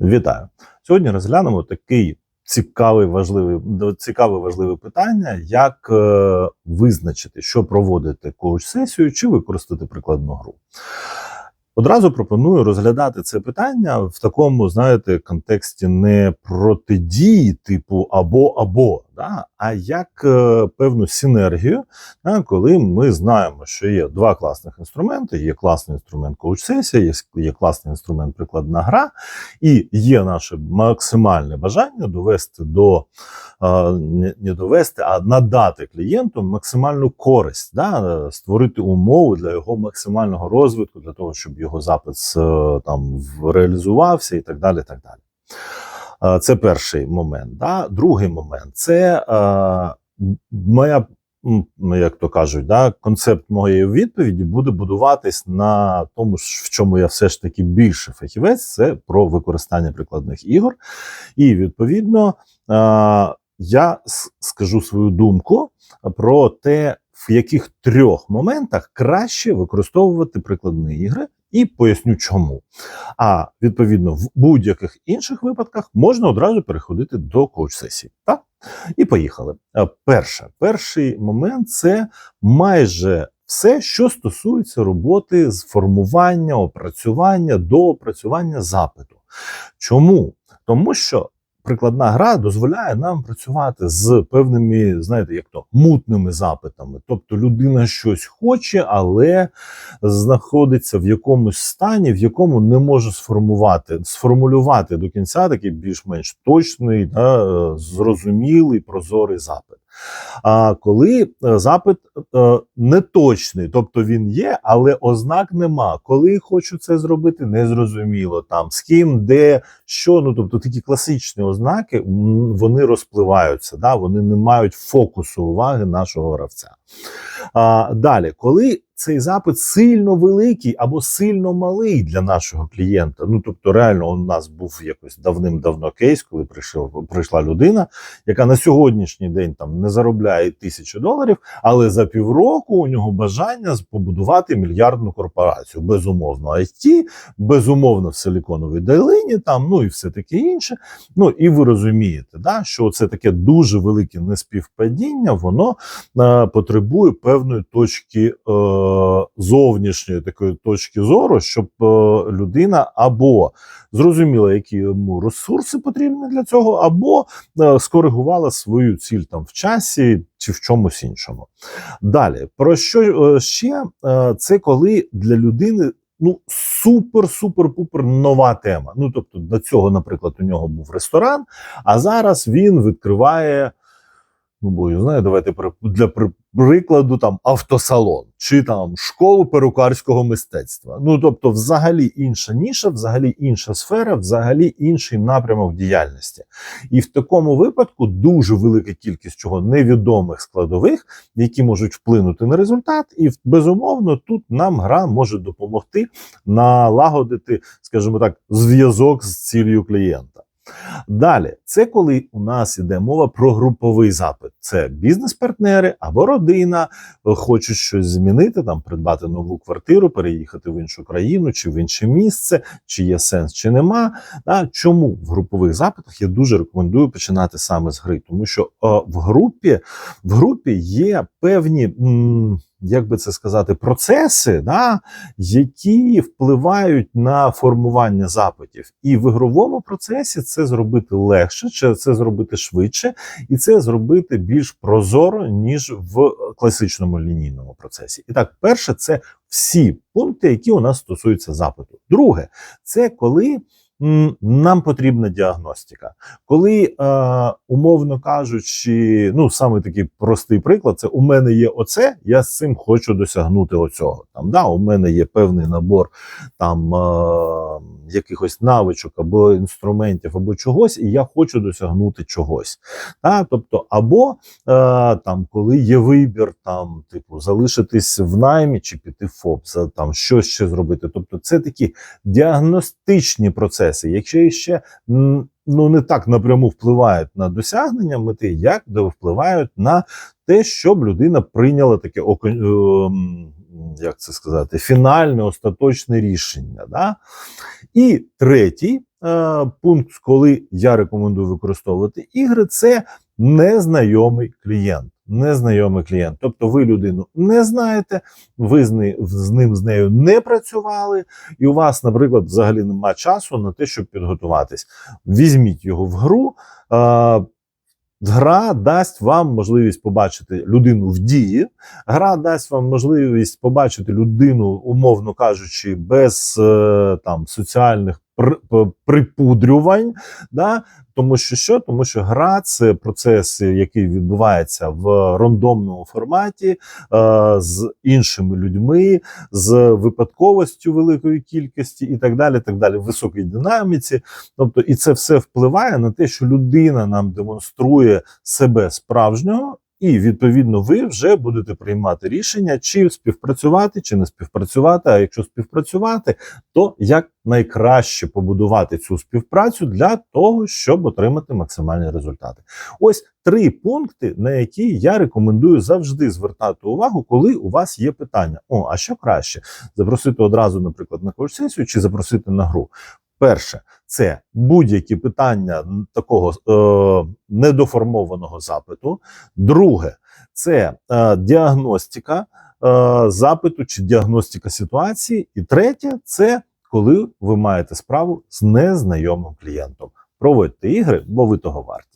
Вітаю! Сьогодні розглянемо такий цікавий важливий, цікаве важливе питання, як е, визначити, що проводити коуч-сесію чи використати прикладну гру. Одразу пропоную розглядати це питання в такому, знаєте, контексті не протидії, типу або або, да, а як е, певну синергію, да, коли ми знаємо, що є два класних інструменти: є класний інструмент коуч-сесія, є, класний інструмент прикладна гра, і є наше максимальне бажання довести до е, не, довести, а надати клієнту максимальну користь, да, створити умови для його максимального розвитку, для того, щоб його запис е, там реалізувався і так далі. так далі. Е, Це перший момент. Да? Другий момент це е, моя, ну, як то кажуть, да, концепт моєї відповіді буде будуватись на тому, в чому я все ж таки більше фахівець, це про використання прикладних ігор. І відповідно е, я скажу свою думку про те, в яких трьох моментах краще використовувати прикладні ігри, і поясню чому. А відповідно, в будь-яких інших випадках можна одразу переходити до коуч-сесії. Так? І поїхали. Е, Перше, перший момент це майже все, що стосується роботи з формування, опрацювання, доопрацювання запиту. Чому? Тому що прикладна гра дозволяє нам працювати з певними, знаєте, як то мутними запитами. Тобто людина щось хоче, але знаходиться в якомусь стані, в якому не може сформувати, сформулювати до кінця такий більш-менш точний, да, е, зрозумілий, прозорий запит. А коли е, запит е, неточний, тобто він є, але ознак нема. Коли хочу це зробити, незрозуміло там з ким, де, що. Ну тобто такі класичні ознаки вони розпливаються, да, вони не мають фокусу уваги нашого гравця. А, далі, коли цей запит сильно великий або сильно малий для нашого клієнта. Ну тобто, реально, у нас був якось давним-давно кейс, коли прийшов, прийшла людина, яка на сьогоднішній день там не заробляє тисячу доларів, але за півроку у нього бажання побудувати мільярдну корпорацію. Безумовно, IT, безумовно, в Силіконовій долині, там ну і все таке інше. Ну і ви розумієте, да, що це таке дуже велике неспівпадіння, воно е, потребує певної точки е, зовнішньої такої точки зору, щоб е, людина або зрозуміла, які йому ресурси потрібні для цього, або е, скоригувала свою ціль там в часі чи в чомусь іншому. Далі, про що е, ще це коли для людини. Ну, супер-супер-пупер нова тема. Ну, тобто, до цього, наприклад, у нього був ресторан, а зараз він відкриває. Ну, бо я знаю, давайте для при- прикладу там автосалон чи там школу перукарського мистецтва. Ну тобто, взагалі інша ніша, взагалі інша сфера, взагалі інший напрямок діяльності. І в такому випадку дуже велика кількість чого невідомих складових, які можуть вплинути на результат, і безумовно тут нам гра може допомогти налагодити, скажімо так, зв'язок з цілею клієнта. Далі, це коли у нас іде мова про груповий запит. Це бізнес-партнери або родина е, хочуть щось змінити, там придбати нову квартиру, переїхати в іншу країну чи в інше місце, чи є сенс, чи нема. Да? Чому в групових запитах я дуже рекомендую починати саме з гри, тому що е, в групі в групі є певні. м, Як би це сказати, процеси, да, які впливають на формування запитів, і в ігровому процесі це зробити легше, чи це зробити швидше, і це зробити більш прозоро ніж в класичному лінійному процесі. І так, перше, це всі пункти, які у нас стосуються запиту. Друге, це коли нам потрібна діагностика. Коли, е, умовно кажучи, ну саме такий простий приклад, це у мене є оце, я з цим хочу досягнути оцього. Там да, у мене є певний набор там е, якихось навичок або інструментів, або чогось, і я хочу досягнути чогось. Та? Тобто, або е, там, коли є вибір, там, типу, залишитись в наймі чи піти в ФОП, там щось ще зробити. Тобто, це такі діагностичні процеси, які ще м, ну не так напряму впливають на досягнення мети, як де впливають на те, щоб людина прийняла таке ем, як це сказати, фінальне остаточне рішення. Да? І третій е, пункт, коли я рекомендую використовувати ігри, це незнайомий клієнт. Незнайомий клієнт. Тобто ви людину не знаєте, ви з, ни- з ним з нею не працювали, і у вас, наприклад, взагалі нема часу на те, щоб підготуватись. Візьміть його в гру. Гра дасть вам можливість побачити людину в дії. Гра дасть вам можливість побачити людину, умовно кажучи, без е, там соціальних припудрювань. Да? Тому що що? Тому що гра це процес, який відбувається в рандомному форматі е, з іншими людьми, з випадковістю великої кількості і так далі. так далі, в високій динаміці. Тобто, і це все впливає на те, що людина нам демонструє себе справжнього. І відповідно ви вже будете приймати рішення, чи співпрацювати, чи не співпрацювати. А якщо співпрацювати, то як найкраще побудувати цю співпрацю для того, щоб отримати максимальні результати. Ось три пункти, на які я рекомендую завжди звертати увагу, коли у вас є питання: о, а що краще? Запросити одразу, наприклад, на коуч-сесію чи запросити на гру. Перше, це будь-які питання такого е, недоформованого запиту. Друге, це е, діагностика е, запиту чи діагностика ситуації. І третє, це коли ви маєте справу з незнайомим клієнтом. Проводьте ігри, бо ви того варті.